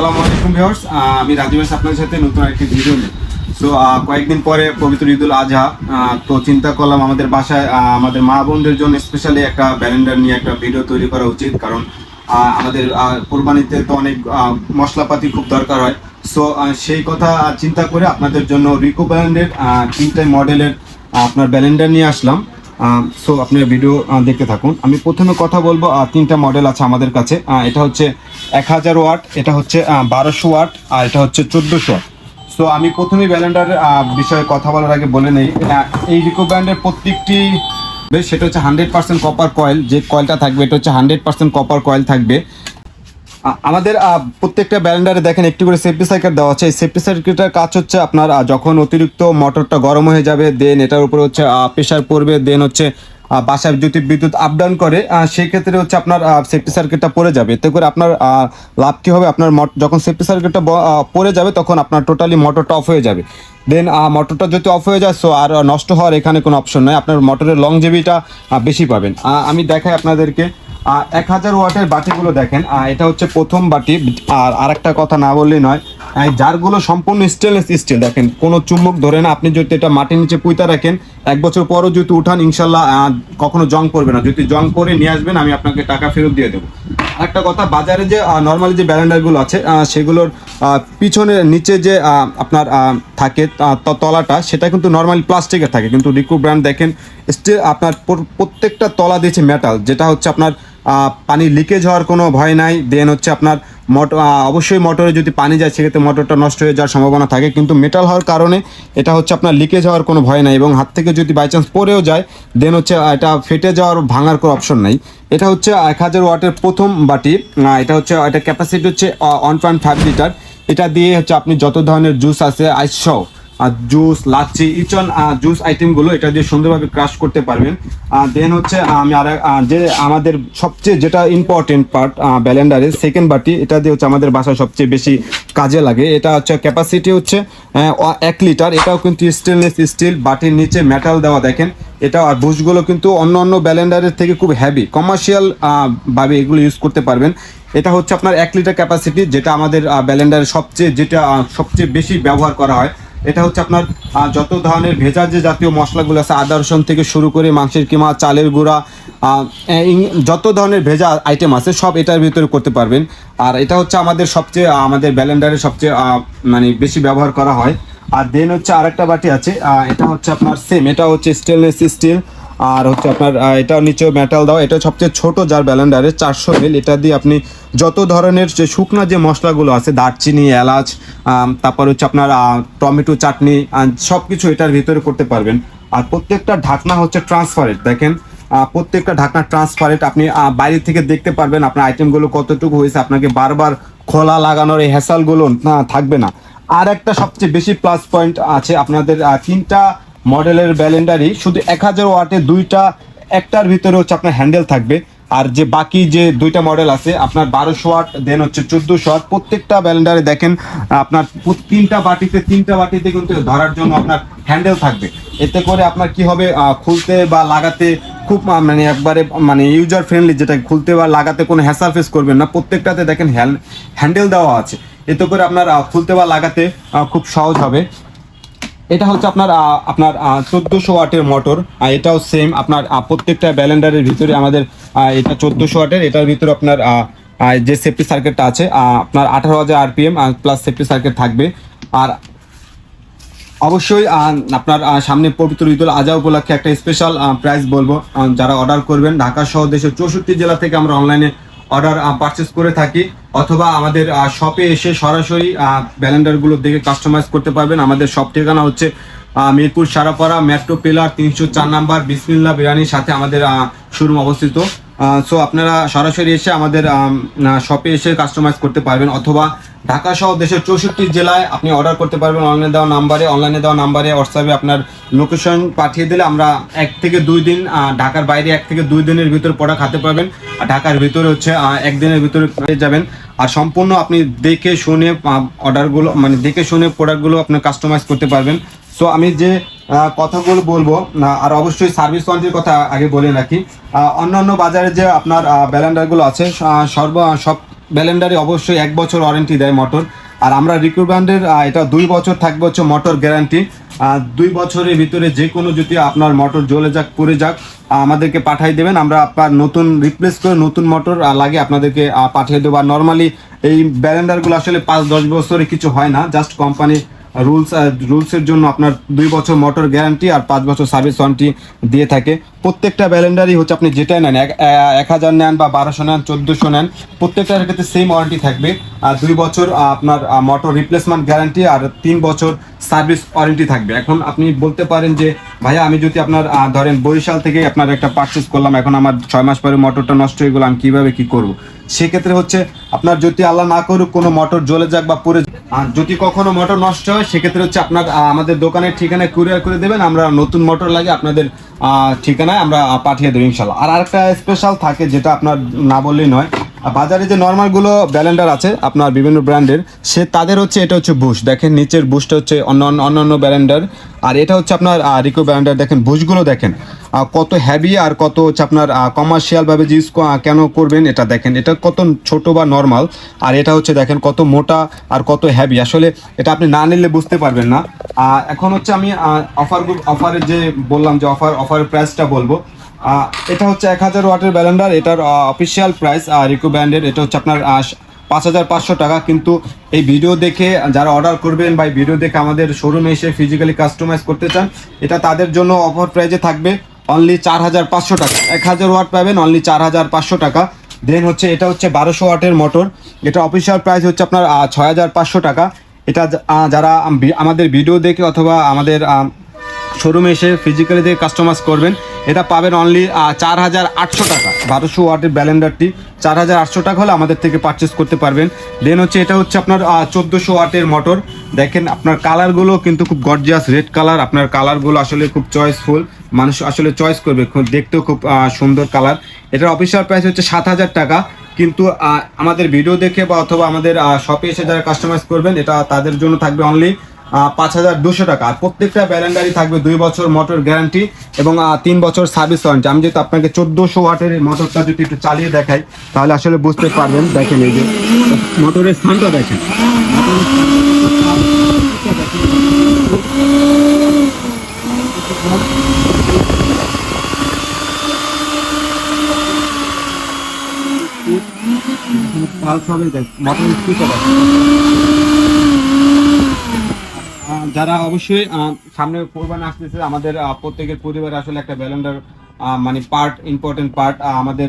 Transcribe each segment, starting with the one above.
আসসালামু আলাইকুম ভিউয়ার্স। আমি রাজীব আপনাদের সাথে নতুন একটি ভিডিও নিয়ে। সো কয়েকদিন পরে পবিত্র ঈদুল আজহা তো চিন্তা করলাম আমাদের বাসায় আমাদের মা বোনদের জন্য স্পেশালি একটা ব্যালেন্ডার নিয়ে একটা ভিডিও তৈরি করা উচিত। কারণ আমাদের কোরবানিতে তো অনেক মশলাপাতি খুব দরকার হয়। সো সেই কথা চিন্তা করে আপনাদের জন্য রিকো ব্র্যান্ডের তিনটে মডেলের আপনার ব্যালেন্ডার নিয়ে আসলাম। সো আপনার ভিডিও দেখতে থাকুন। আমি প্রথমে কথা বলব তিনটা মডেল আছে আমাদের কাছে। এটা হচ্ছে এক হাজার ওয়াট এটা হচ্ছে বারোশো ওয়াট আর এটা হচ্ছে চোদ্দোশো ওয়াট। সো আমি প্রথমেই ব্যালেন্ডার বিষয়ে কথা বলার আগে বলে নেই। এই রিকো ব্র্যান্ডের প্রত্যেকটি বেশ, সেটা হচ্ছে হান্ড্রেড পার্সেন্ট কপার কয়েল যে কয়েলটা থাকবে এটা হচ্ছে হান্ড্রেড পার্সেন্ট কপার কয়েল থাকবে। আমাদের প্রত্যেকটা ব্যালেন্ডারে দেখেন, একটি করে সেফটি সার্কিট দেওয়া আছে। এই সেফটি সার্কিটের কাজ হচ্ছে আপনার যখন অতিরিক্ত মোটরটা গরম হয়ে যাবে দেন এটার উপরে হচ্ছে প্রেশার পড়বে দেন হচ্ছে বাসায় যদি বিদ্যুৎ আপ ডাউন করে সেই ক্ষেত্রে হচ্ছে আপনার সেফটি সার্কিটটা পড়ে যাবে। এতে করে আপনার লাভ কী হবে? আপনার যখন সেফটি সার্কিটটা পড়ে যাবে, তখন আপনার টোটালি মোটরটা অফ হয়ে যাবে। দেন মোটরটা যদি অফ হয়ে যায় সো আর নষ্ট হওয়ার এখানে কোনো অপশন নাই। আপনার মোটরের লংজেভিটা বেশি পাবেন। আমি দেখাই আপনাদেরকে। এক হাজার ওয়াটের বাটিগুলো দেখেন এটা হচ্ছে প্রথম বাটি, আর আরেকটা কথা না বললেই নয় জারগুলো সম্পূর্ণ স্টেনলেস স্টিল দেখেন, কোনো চুম্বক ধরে না, আপনি যদি এটা মাটির নিচে পুঁতা রাখেন, এক বছর পরও যদি উঠান, ইনশাল্লাহ কখনো জং পড়বে না। যদি জং পরে নিয়ে আসবেন, আমি আপনাকে টাকা ফেরত দিয়ে দেবো। একটা কথা, বাজারে যে নর্মালি যে ব্যালেন্ডারগুলো আছে সেগুলোর পিছনে নিচে যে আপনার থাকে তলাটা, সেটা কিন্তু নর্মালি প্লাস্টিকের থাকে। কিন্তু রিকু ব্র্যান্ড দেখেন স্টিল আপনার প্রত্যেকটা তলা দিয়েছে মেটাল যেটা হচ্ছে আপনার পানি লিকেজ হওয়ার কোনো ভয় নাই। দেন হচ্ছে আপনার মোটর অবশ্যই মোটরে যদি পানি যায়, সেক্ষেত্রে মোটরটা নষ্ট হয়ে যাওয়ার সম্ভাবনা থাকে। কিন্তু মেটাল হওয়ার কারণে এটা হচ্ছে আপনার লিকেজ হওয়ার কোনো ভয় নাই এবং হাত থেকে যদি বাই চান্স পড়েও যায় দেন হচ্ছে এটা ফেটে যাওয়ার, ভাঙার কোনো অপশন নাই। এটা হচ্ছে এক হাজার ওয়াটের প্রথম বাটি। এটা হচ্ছে, এটা ক্যাপাসিটি হচ্ছে ওয়ান পয়েন্ট ফাইভ লিটার এটা দিয়ে হচ্ছে আপনি যত ধরনের জুস আছে, আইস সহ আর জুস, লাচ্ছি ইচন জুস আইটেমগুলো এটা দিয়ে সুন্দরভাবে ক্রাশ করতে পারবেন। দেন হচ্ছে আমি আর যে আমাদের সবচেয়ে যেটা ইম্পর্টেন্ট পার্ট ব্যালেন্ডারের সেকেন্ড বাটি, এটা দিয়ে হচ্ছে আমাদের বাসায় সবচেয়ে বেশি কাজে লাগে। এটা হচ্ছে ক্যাপাসিটি হচ্ছে এক লিটার এটাও কিন্তু স্টেনলেস স্টিল বাটির নিচে মেটাল দেওয়া দেখেন। এটা আর বুশগুলো কিন্তু অন্য অন্য ব্যালেন্ডারের থেকে খুব হ্যাভি কমার্শিয়াল ভাবে এগুলো ইউজ করতে পারবেন। এটা হচ্ছে আপনার এক লিটার ক্যাপাসিটি যেটা আমাদের ব্যালেন্ডারের সবচেয়ে, যেটা সবচেয়ে বেশি ব্যবহার করা হয়। এটা হচ্ছে আপনার যত ধরনের ভেজা যে জাতীয় মশলাগুলো আছে, আদা, রসুন থেকে শুরু করে মাংসের কিমা, চালের গুঁড়া যত ধরনের ভেজা আইটেম আছে, সব এটার ভিতরে করতে পারবেন। আর এটা হচ্ছে আমাদের সবচেয়ে আমাদের ব্যালেন্ডারে সবচেয়ে মানে বেশি ব্যবহার করা হয়। আর দেন হচ্ছে আরেকটা বাটি আছে এটা হচ্ছে আপনার সেম এটা হচ্ছে স্টেনলেস স্টিল আর হচ্ছে আপনার এটাও নিচেও মেটাল দেওয়া। এটা সবচেয়ে ছোট যার ব্যালেন্ডারে চারশো মিল এটা দিয়ে আপনি যত ধরনের যে শুকনা যে মশলাগুলো আছে, দারচিনি, এলাচ তারপর হচ্ছে আপনার টমেটো, চাটনি সব কিছু এটার ভিতরে করতে পারবেন। আর প্রত্যেকটা ঢাকনা হচ্ছে ট্রান্সপারেন্ট দেখেন প্রত্যেকটা ঢাকনা ট্রান্সপারেন্ট আপনি বাইরে থেকে দেখতে পারবেন আপনার আইটেমগুলো কতটুকু হয়েছে। আপনাকে বারবার খোলা লাগানোর এই হ্যাসালগুলো না থাকবে না। আর একটা সবচেয়ে বেশি প্লাস পয়েন্ট আছে আপনাদের তিনটা মডেলের ব্যালেন্ডারই শুধু এক হাজার ওয়াটে দুইটা, একটার ভিতরে হচ্ছে আপনার হ্যান্ডেল থাকবে। আর যে বাকি যে দুইটা মডেল আছে, আপনার বারোশো ওয়াট, দেন হচ্ছে চোদ্দোশো ওয়াট, প্রত্যেকটা ব্যালেন্ডারে দেখেন, আপনার তিনটা বাটিতে তিনটা বাটিতে কিন্তু ধরার জন্য আপনার হ্যান্ডেল থাকবে। এতে করে আপনার কি হবে খুলতে বা লাগাতে খুব মানে একবারে মানে ইউজার ফ্রেন্ডলি যেটা খুলতে বা লাগাতে কোনো হ্যাসাল ফেস করবেন না। প্রত্যেকটাতে দেখেন হ্যান্ডেল দেওয়া আছে। এতে করে আপনার খুলতে বা লাগাতে খুব সহজ হবে। এটা হচ্ছে আপনার আপনার চোদ্দোশো ওয়াটের মোটর। এটাও সেম আপনার প্রত্যেকটা ব্যালেন্ডারের ভিতরে আমাদের এটা চোদ্দোশো ওয়াটের। এটার ভিতরে আপনার যে সেফটি সার্কিটটা আছে আপনার আঠারো হাজার আরপিএম প্লাস সেফটি সার্কিট থাকবে। আর অবশ্যই আপনার সামনে পবিত্র ঈদুল আজহা উপলক্ষে একটা স্পেশাল প্রাইস বলব যারা অর্ডার করবেন। ঢাকা সহ দেশের চৌষট্টি জেলা থেকে আমরা অনলাইনে অর্ডার পারচেস করে থাকি, অথবা আমাদের শপে এসে সরাসরি ব্যালেন্ডারগুলো দেখে কাস্টমাইজ করতে পারবেন। আমাদের শপ ঠিকানা হচ্ছে মিরপুর সারাপাড়া মেট্রো পিলার তিনশো চার নাম্বার বিসমিল্লা বিরিয়ানির সাথে আমাদের শোরুম অবস্থিত। সো আপনারা সরাসরি এসে আমাদের শপে এসে কাস্টমাইজ করতে পারবেন অথবা ঢাকা সহ দেশের চৌষট্টি জেলায় আপনি অর্ডার করতে পারবেন অনলাইনে দেওয়া নাম্বারে অনলাইনে দেওয়া নাম্বারে হোয়াটসঅ্যাপে আপনার লোকেশন পাঠিয়ে দিলে আমরা এক থেকে দুই দিন ঢাকার বাইরে এক থেকে দুই দিনের ভিতরে প্রোডাক্ট হাতে পাবেন। আর ঢাকার ভিতরে হচ্ছে একদিনের ভিতরে পেয়ে যাবেন। আর সম্পূর্ণ আপনি দেখে শুনে অর্ডারগুলো মানে দেখে শুনে প্রোডাক্টগুলো আপনি কাস্টমাইজ করতে পারবেন। সো আমি যে কথাগুলো বলব। আর অবশ্যই সার্ভিস ওয়ারেন্টির কথা আগে বলে রাখি। অন্যান্য বাজারে যে আপনার ব্যালেন্ডারগুলো আছে সর্ব, সব ব্যালেন্ডারে অবশ্যই এক বছর ওয়ারেন্টি দেয় মোটর আর আমরা রিকু ব্র্যান্ডের এটা দুই বছর থাকবে হচ্ছে মোটর গ্যারান্টি দুই বছরের ভিতরে যে কোনো যদি আপনার মোটর জ্বলে যাক, পড়ে যাক আমাদেরকে পাঠিয়ে দেবেন। আমরা আপনার নতুন রিপ্লেস করে নতুন মোটর লাগে আপনাদেরকে পাঠিয়ে দেবো। আর নর্মালি এই ব্যালেন্ডারগুলো আসলে পাঁচ, দশ বছরে কিছু হয় না জাস্ট কোম্পানি রুলস রুলসের জন্য আপনার দুই বছর মোটর গ্যারান্টি আর পাঁচ বছর সার্ভিস ওয়ারেন্টি দিয়ে থাকে। প্রত্যেকটা ব্যালেন্ডারই হচ্ছে আপনি যেটাই নেন, এক- হাজার নেন বা বারোশো নেন, চোদ্দোশো নেন, প্রত্যেকটার ক্ষেত্রে সেম ওয়ারেন্টি থাকবে। আর দুই বছর আপনার মোটর রিপ্লেসমেন্ট গ্যারান্টি আর তিন বছর সার্ভিস ওয়ারেন্টি থাকবে। এখন আপনি বলতে পারেন যে, ভাইয়া, আমি যদি আপনার ধরেন বরিশাল থেকে আপনার একটা পারচেস করলাম, এখন আমার ছয় মাস পরে মোটরটা নষ্ট হয়ে গেলো, আমি কীভাবে কী করব? সেক্ষেত্রে হচ্ছে আপনার যদি আল্লাহ না করুক, কোনো মোটর জ্বলে যাক বা পড়ে আর যদি কখনো মোটর নষ্ট হয়, সেক্ষেত্রে হচ্ছে আপনার আমাদের দোকানের ঠিকানায় কুরিয়ার করে দেবেন। আমরা নতুন মোটর লাগে আপনাদের ঠিকানায় আমরা পাঠিয়ে দেবো ইনশাল্লাহ আর আরেকটা স্পেশাল থাকে, যেটা আপনার না বললেই নয় বাজারে যে নর্মালগুলো ব্যালেন্ডার আছে আপনার বিভিন্ন ব্র্যান্ডের, সে তাদের হচ্ছে এটা হচ্ছে বুশ দেখেন নিচের বুশটা হচ্ছে অন্য অন্য ব্যালেন্ডার। আর এটা হচ্ছে আপনার রিকো ব্যালেন্ডার। দেখেন বুশগুলো দেখেন কত হ্যাভি আর কত হচ্ছে আপনার কমার্শিয়ালভাবে ইউজ কেন করবেন এটা দেখেন। এটা কত ছোট বা নর্মাল আর এটা হচ্ছে দেখেন কত মোটা আর কত হ্যাভি আসলে এটা আপনি না নিলে বুঝতে পারবেন না। এখন হচ্ছে আমি অফার অফারের যে বললাম যে অফার অফারের প্রাইসটা বলব। এটা হচ্ছে এক হাজার ওয়াটের ব্যালেন্ডার, এটার অফিসিয়াল প্রাইস রিকো ব্র্যান্ডের এটা হচ্ছে আপনার পাঁচ হাজার পাঁচশো টাকা। কিন্তু এই ভিডিও দেখে যারা অর্ডার করবেন বা ভিডিও দেখে আমাদের শোরুমে এসে ফিজিক্যালি কাস্টমাইজ করতে চান, এটা তাদের জন্য অফার প্রাইজে থাকবে অনলি চার হাজার পাঁচশো টাকা। এক হাজার ওয়াট পাবেন অনলি চার হাজার পাঁচশো টাকা। দেন হচ্ছে, এটা হচ্ছে বারোশো ওয়াটের মোটর এটা অফিসিয়াল প্রাইস হচ্ছে আপনার ছয় হাজার পাঁচশো টাকা। এটা যারা আমাদের ভিডিও দেখে অথবা আমাদের শোরুমে এসে ফিজিক্যালি দেখে কাস্টমাইজ করবেন এটা পাবেন অনলি চার হাজার আটশো টাকা। বারোশো ওয়াটের ব্যালেন্ডারটি চার হাজার আটশো টাকা হলে আমাদের থেকে পারচেস করতে পারবেন। দেন হচ্ছে এটা হচ্ছে আপনার চোদ্দোশো ওয়াটের মোটর দেখেন আপনার কালারগুলো কিন্তু খুব গর্জিয়াস রেড কালার আপনার কালারগুলো আসলে খুব চয়েসফুল মানুষ আসলে চয়েস করবে দেখতেও খুব সুন্দর কালার এটার অফিসিয়াল প্রাইস হচ্ছে সাত হাজার টাকা। কিন্তু আমাদের ভিডিও দেখে বা অথবা আমাদের শপে এসে যারা কাস্টমাইজ করবেন, এটা তাদের জন্য থাকবে অনলি পাঁচ হাজার দুশো টাকা। আর প্রত্যেকটা ব্যালেন্ডারই থাকবে দুই বছর মোটর গ্যারান্টি এবং তিন বছর সার্ভিস ওয়ারেন্টি আমি যেহেতু আপনাকে চোদ্দোশো ওয়াটের মোটরটা যদি একটু চালিয়ে দেখাই, তাহলে আসলে বুঝতে পারবেন। দেখেন এই যে মোটরের স্থানটা দেখেন। পালস হবে দেখ স্পিকার যারা অবশ্যই সামনে কোরবানি আসতেছে, আমাদের প্রত্যেকের পরিবারে আসলে একটা ব্যালেন্ডার মানে পার্ট ইম্পর্টেন্ট পার্ট আমাদের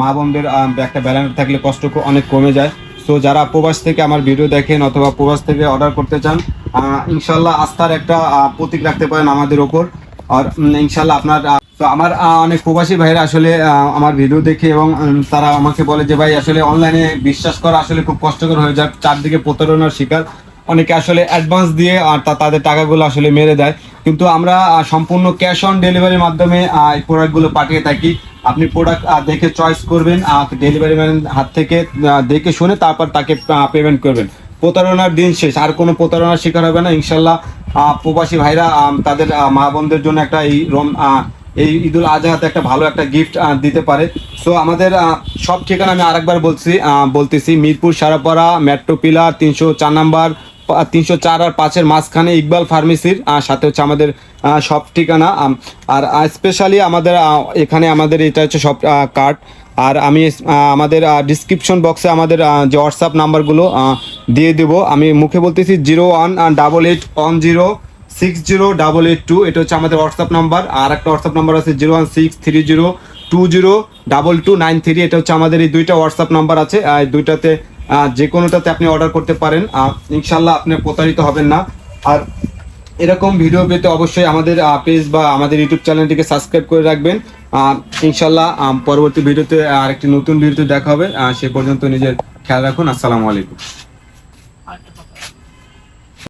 মা বোনদের একটা ব্যালেন্ডার থাকলে কষ্ট অনেক কমে যায়। সো যারা প্রবাস থেকে আমার ভিডিও দেখেন অথবা প্রবাস থেকে অর্ডার করতে চান ইনশাল্লাহ আস্থার একটা প্রতীক রাখতে পারেন আমাদের ওপর। আর ইনশাল্লাহ আপনার তো আমার অনেক প্রবাসী ভাইরা আসলে আমার ভিডিও দেখে এবং তারা আমাকে বলে যে, ভাই, আসলে অনলাইনে বিশ্বাস করা আসলে খুব কষ্টকর হয়ে যায় চারদিকে প্রতারণার শিকার। অনেকে আসলে অ্যাডভান্স দিয়ে, আর তাদের টাকাগুলো আসলে মেরে দেয়। কিন্তু আমরা সম্পূর্ণ ক্যাশ অন ডেলিভারির মাধ্যমে এই প্রোডাক্টগুলো পাঠিয়ে থাকি। আপনি প্রোডাক্ট দেখে চয়েস করবেন ডেলিভারি ম্যান হাত থেকে দেখে শুনে তারপর তাকে পেমেন্ট করবেন। প্রতারণার দিন শেষ, আর কোনো প্রতারণার শিকার হবে না। ইনশাল্লাহ প্রবাসী ভাইরা তাদের মা বোনদের জন্য একটা এই রম এই ঈদুল আজহাতে একটা ভালো একটা গিফট দিতে পারে। সো আমাদের সব ঠিকানা আমি আরেকবার বলছি বলতেছি, মিরপুর, সারাপাড়া মেট্রো পিলার তিনশো চার নাম্বার তিনশো চার আর পাঁচের মাঝখানে ইকবাল ফার্মেসির সাথে হচ্ছে আমাদের সব ঠিকানা আর স্পেশালি আমাদের এখানে আমাদের এটা হচ্ছে সব কার্ড আর আমি আমাদের ডিসক্রিপশন বক্সে আমাদের যে হোয়াটসঅ্যাপ নাম্বারগুলো দিয়ে দেবো। আমি মুখে বলতেছি zero one double eight one zero six zero double eight two এটা হচ্ছে আমাদের হোয়াটসঅ্যাপ নাম্বার আর একটা হোয়াটসঅ্যাপ নাম্বার আছে zero one six three zero two zero double two nine three এটা হচ্ছে আমাদের এই দুইটা হোয়াটসঅ্যাপ নাম্বার আছে দুইটাতে যে কোনোটাতে আপনি অর্ডার করতে পারেন। ইনশাল্লাহ আপনি প্রতারিত হবেন না। আর এরকম ভিডিও পেতে অবশ্যই আমাদের পেজ বা আমাদের ইউটিউব চ্যানেলটিকে সাবস্ক্রাইব করে রাখবেন। ইনশাল্লাহ পরবর্তী ভিডিওতে আর একটি নতুন ভিডিওতে দেখা হবে। সে পর্যন্ত নিজের খেয়াল রাখুন। আসসালামু আলাইকুম।